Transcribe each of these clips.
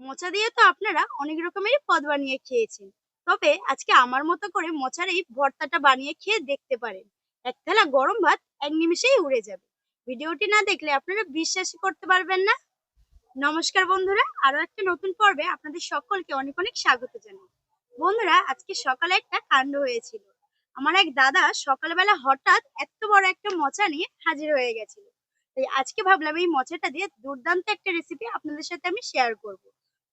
মোচা দিয়ে তো আপনারা অনেক রকমেরই পদ বানিয়ে খেয়েছেন। তবে আজকে আমার মতো করে মোচার এই ভর্তাটা বানিয়ে খেয়ে দেখতে পারেন। এক থালা গরম ভাত এক নিমিষেই উড়ে যাবে। ভিডিওটি না দেখলে আপনারা বিশ্বাসই করতে পারবেন না। নমস্কার বন্ধুরা আরও একটা নতুন পর্বে আপনাদের সকলকে অনেক অনেক স্বাগত জানাই। বন্ধুরা, আজকে সকালে একটা কাণ্ড হয়েছিল। আমার এক দাদা সকালবেলা হঠাৎ এত বড় একটা মোচা নিয়ে হাজির হয়ে গেছিল। তাই আজকে ভাবলাম এই মোচাটা দিয়ে দুর্দান্ত একটা রেসিপি আপনাদের সাথে আমি শেয়ার করব।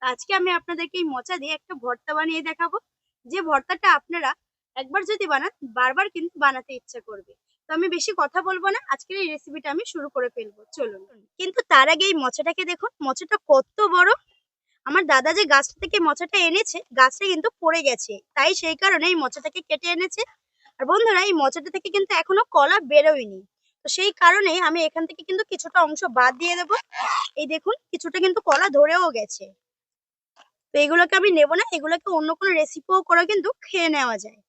আজকে আমি আপনাদেরকে এই মোচা দিয়ে একটা ভর্তা বানিয়ে দেখাবো। যে ভর্তাটা আপনারা একবার যদি বানান, বারবার কিন্তু বানাতে ইচ্ছা করবে। তো আমি বেশি কথা বলব না, আজকের এই রেসিপিটা আমি শুরু করে ফেলব। চলুন। কিন্তু তার আগে এই মোচাটাকে দেখুন, মোচাটা কত বড়। আমার দাদা যে গাছটা থেকে মোচাটা এনেছে, গাছটা কিন্তু পড়ে গেছে। তাই সেই কারণে এই মোচাটাকে কেটে এনেছে। আর বন্ধুরা, এই মোচাটা থেকে কিন্তু এখনও কলা বেরোয়নি। তো সেই কারণে আমি এখান থেকে কিন্তু কিছুটা অংশ বাদ দিয়ে দেবো। এই দেখুন, কিছুটা কিন্তু কলা ধরেও গেছে। তো এগুলোকে আমি নেব না, এগুলোকে অন্য কোনো রেসিপিও করে কিন্তু খেয়ে নেওয়া যায়।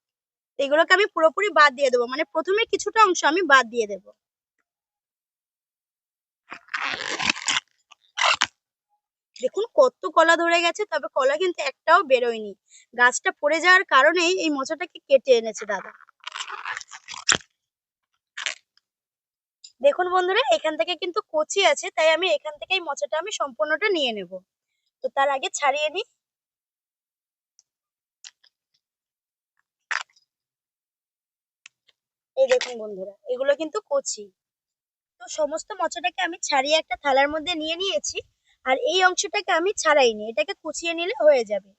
তো এগুলোকে আমি পুরোপুরি বাদ দিয়ে দেবো মানে প্রথমে কিছুটা অংশ আমি বাদ দিয়ে দেবো। দেখুন কত কলা ধরে গেছে, তবে কলা কিন্তু একটাও বেরোয়নি। গাছটা পড়ে যাওয়ার কারণেই এই মোচাটাকে কেটে এনেছে দাদা। দেখুন বন্ধুরা, এখান থেকে কিন্তু কচি আছে, তাই আমি এখান থেকেই মোচাটা আমি সম্পূর্ণটা নিয়ে নেব। তো তার আগে ছাড়িয়ে নিই এই দেখুন বন্ধুরা, এগুলো কিন্তু কচি। তো সমস্ত মোচাটাকে আমি ছাড়িয়ে একটা থালার মধ্যে নিয়ে নিয়েছি, আর এই অংশটাকে আমি ছাড়াইনি, এটাকে কুচিয়ে নিলে হয়ে যাবে।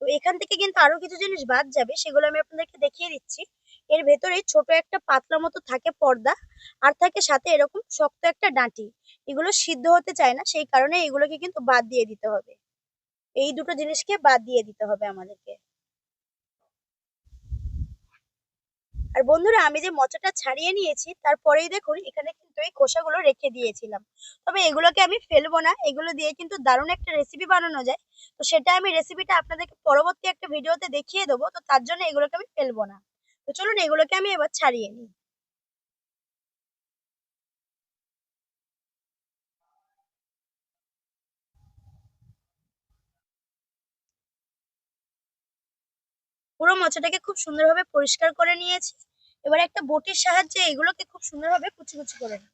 তো এখান থেকে কিন্তু আরও কিছু জিনিস বাদ যাবে, সেগুলো আমি আপনাদেরকে দেখিয়ে দিচ্ছি। এর ভেতরে ছোট একটা পাতলা মতো থাকে পর্দা, আর থাকে সাথে এরকম শক্ত একটা ডাঁটি। এগুলো সিদ্ধ হতে চায় না, সেই কারণে এগুলোকে কিন্তু বাদ দিয়ে দিতে হবে। এই দুটো জিনিসকে বাদ দিয়ে দিতে হবে আমাদেরকে। আর বন্ধুরা, আমি যে মোচাটা ছাড়িয়ে নিয়েছি, তারপরেই দেখুন, এখানে কিন্তু এই খোসাগুলো রেখে দিয়েছিলাম। তবে এগুলোকে আমি ফেলব না, এগুলো দিয়ে কিন্তু দারুণ একটা রেসিপি বানানো যায়। তো সেটা আমি রেসিপিটা আপনাদেরকে পরবর্তী একটা ভিডিওতে দেখিয়ে দেবো, তো তার জন্য এগুলোকে আমি ফেলব না। তো চলুন, এগুলোকে আমি এবার ছাড়িয়ে নিই। পুরো মোচাটাকে খুব সুন্দরভাবে পরিষ্কার করে নিয়েছি। এবার একটা বটির সাহায্যে এগুলোকে খুব সুন্দরভাবে কুচি কুচি করে নিই।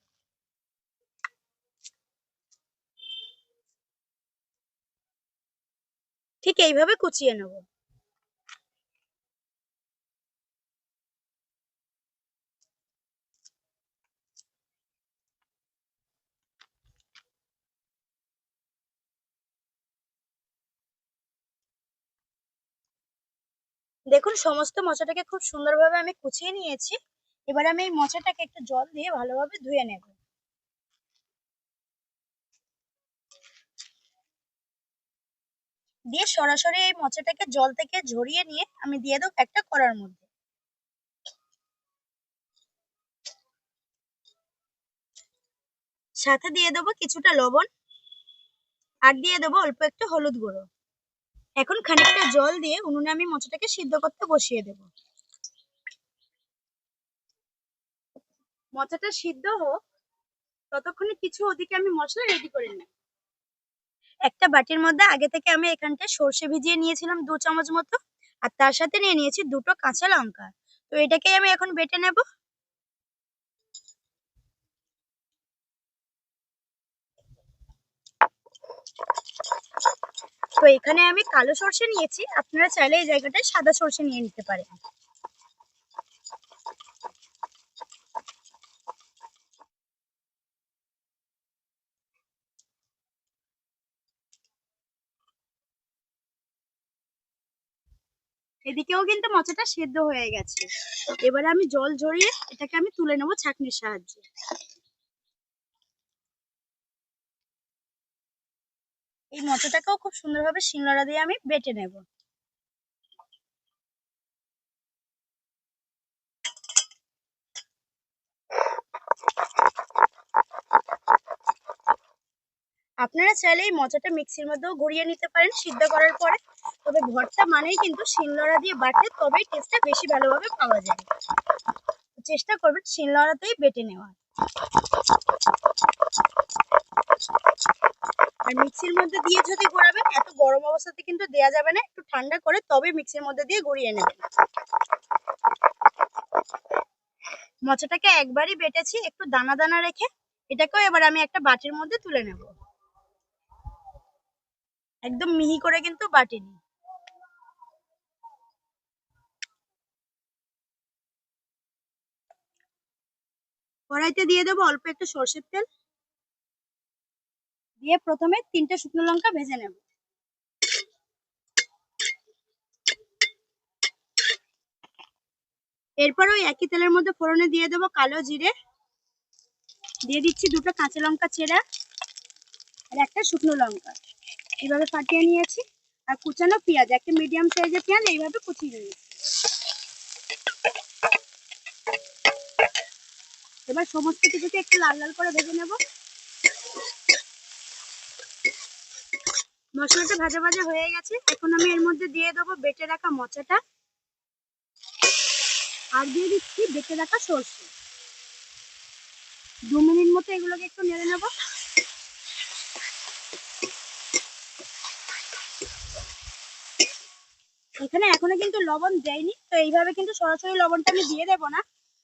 ঠিক এইভাবে কুচিয়ে নেব। দেখুন, সমস্ত মোচাটাকে খুব সুন্দরভাবে আমি কুচিয়ে নিয়েছি। এবার আমি এই মোচাটাকে একটু জল দিয়ে ভালোভাবে ধুয়ে নেব। দিয়ে সরাসরি এই মোচাটাকে জল থেকে ঝরিয়ে নিয়ে আমি দিয়ে দেবো একটা কড়ার মধ্যে। সাথে দিয়ে দেবো কিছুটা লবণ আর দিয়ে দেবো অল্প একটু হলুদ গুঁড়ো। এখন খানিকটা জল দিয়ে উনুনে আমি মোচাটাকে সিদ্ধ করতে বসিয়ে দেব। মোচাটা সিদ্ধ হোক, ততক্ষণে কিছু ওদিকে আমি মশলা রেডি করে নিই একটা বাটির মধ্যে আগে থেকে আমি এখানটা সর্ষে ভিজিয়ে নিয়েছিলাম দু চামচ মতো, আর তার সাথে নিয়ে নিয়েছি দুটো কাঁচা লঙ্কা। তো এটাকে আমি এখন বেটে নেব। তো এখানে আমি কালো সর্ষে নিয়েছি। আপনারা চাইলে এই জায়গাটায় সাদা সর্ষে নিয়ে নিতে পারেন। এদিকেও কিন্তু মোচাটা সেদ্ধ হয়ে গেছে। এবারে আমি জল ঝরিয়ে এটাকে আমি তুলে নেব ছাঁকনির সাহায্যে। এই মোচাটাকেও খুব সুন্দরভাবে শিলনোড়া দিয়ে আমি বেটে নেব। আপনারা চাইলে এই মজাটা মিক্সির মধ্যেও ঘুরিয়ে নিতে পারেন সিদ্ধ করার পরে। তবে ভর্তা মানেই কিন্তু শিলনোড়া দিয়ে বাটলে তবেই টেস্টটা বেশি ভালোভাবে পাওয়া যায়। চেষ্টা করবেন শিলনোড়াতেই বেটে নেওয়ার। আর মিক্সির মধ্যে দিয়ে যদি ঘোরাবেন, এত গরম অবস্থাতে কিন্তু দেয়া যাবে না। একটু ঠান্ডা করে তবে মিক্সির মধ্যে দিয়ে ঘুরিয়ে নেবেন। মচাটাকে একবারই বেটেছি, একটু দানা দানা রেখে এটাকেও এবার আমি একটা বাটির মধ্যে তুলে নেব। একদম মিহি করে কিন্তু বাটি বাটিনি। কড়াইতে দিয়ে দেবো অল্প একটু সর্ষের তেল। দিয়ে প্রথমে তিনটে শুকনো লঙ্কা ভেজে নেব। এরপর ওই একই তেলের মধ্যে ফোড়নে দিয়ে দেবো কালো জিরে। দিয়ে দিচ্ছি দুটো কাঁচা লঙ্কা চেরা আর একটা শুকনো লঙ্কা। এইভাবে ফাটিয়ে নিয়েছি। আর কুচানো পেঁয়াজ, একটা মিডিয়াম সাইজের পেঁয়াজ, এইভাবে কুচিয়ে নিয়েছি। এবার সমস্ত কিছুকে একটু লাল লাল করে ভেজে নেব। মশলাটা ভাজা ভাজা হয়ে গেছে। এখন আমি এর মধ্যে দিয়ে দেবো বেটে রাখা মচাটা। আর দিয়ে দিচ্ছি বেটে রাখা সর্ষে। দু মিনিট মতো এগুলোকে একটু নেড়ে নেব। এখানে এখনও কিন্তু লবণ দেয়নি, তো এইভাবে কিন্তু সরাসরি লবণটা আমি দিয়ে দেবো না।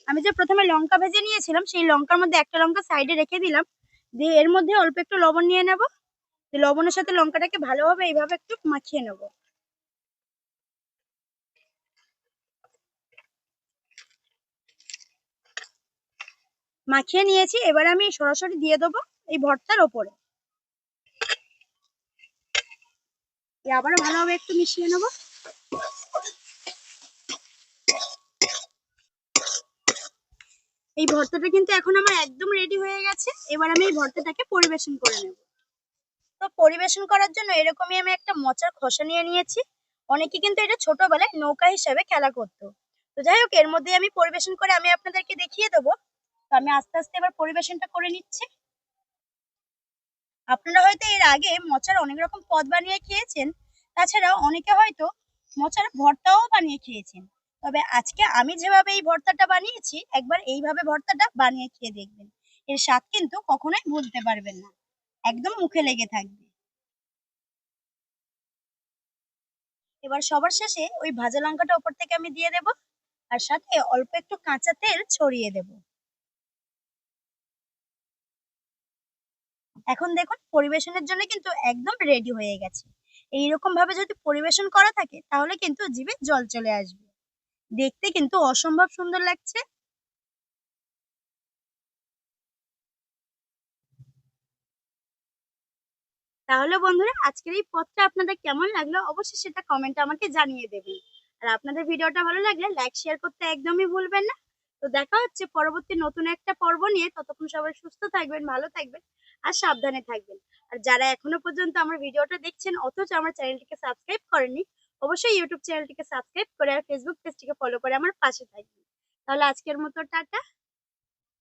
আমি যে প্রথমে লঙ্কা ভেজে নিয়েছিলাম, সেই লঙ্কার মধ্যে একটা লঙ্কা সাইডে রেখে দিলাম। দিয়ে এর মধ্যে অল্প একটু লবণ নিয়ে নেব। লবণের সাথে লঙ্কাটাকে ভালোভাবে এইভাবে একটু মাখিয়ে নেব। মাখিয়ে নিয়েছি, এবার আমি সরাসরি দিয়ে দেবো এই ভর্তার ওপরে। আবার ভালোভাবে একটু মিশিয়ে নেব। এই ভর্তাটা কিন্তু এখন আমার একদম রেডি হয়ে গেছে। এবার আমি এই ভর্তাটাকে পরিবেশন করে নেব। তো পরিবেশন করার জন্য এরকমই আমি একটা মোচার খোসা নিয়ে নিয়েছি। অনেকে কিন্তু এটা ছোটবেলায় নৌকা হিসাবে খেলা করতো। তো যাই হোক, এর মধ্যে আমি পরিবেশন করে আমি আপনাদেরকে দেখিয়ে দেবো। তো আমি আস্তে আস্তে এবার পরিবেশনটা করে নিচ্ছি। আপনারা হয়তো এর আগে মোচার অনেক রকম পদ বানিয়ে খেয়েছেন। তাছাড়াও অনেকে হয়তো মোচার ভর্তাও বানিয়ে খেয়েছেন। তবে আজকে আমি যেভাবে এই ভর্তাটা বানিয়েছি, একবার এইভাবে ভর্তাটা বানিয়ে খেয়ে দেখবেন। এর স্বাদ কিন্তু কখনোই ভুলতে পারবেন না। একদম মুখে লেগে থাকবে। এবার সবার শেষে ওই ভাজা লঙ্কাটা উপর থেকে আমি দিয়ে দেব, আর সাথে অল্প একটু কাঁচা তেল ছড়িয়ে দেব। এখন দেখুন, পরিবেশনের জন্য কিন্তু একদম রেডি হয়ে গেছে। এইরকম ভাবে যদি পরিবেশন করা থাকে, তাহলে কিন্তু জিভে জল চলে আসবে। দেখতে কিন্তু অসম্ভব সুন্দর লাগছে। তাহলে বন্ধুরা, আজকের এই পথটা আপনাদের কেমন লাগল অবশ্যই সেটা কমেন্টে আমাকে জানিয়ে দেবেন। আর আপনাদের ভিডিওটা ভালো লাগলে লাইক শেয়ার করতে একদমই ভুলবেন না। তো দেখা হচ্ছে পরবর্তী নতুন একটা পর্ব নিয়ে। ততক্ষণ সবাই সুস্থ থাকবেন, ভালো থাকবেন আর সাবধানে থাকবেন। আর যারা এখনও পর্যন্ত আমার ভিডিওটা দেখছেন, অথচ আমার চ্যানেলটিকে সাবস্ক্রাইব করেনি অবশ্যই ইউটিউব চ্যানেলটিকে সাবস্ক্রাইব করে আর ফেসবুক পেজটিকে ফলো করে আমার পাশে থাকবেন। তাহলে আজকের মতো টাটা।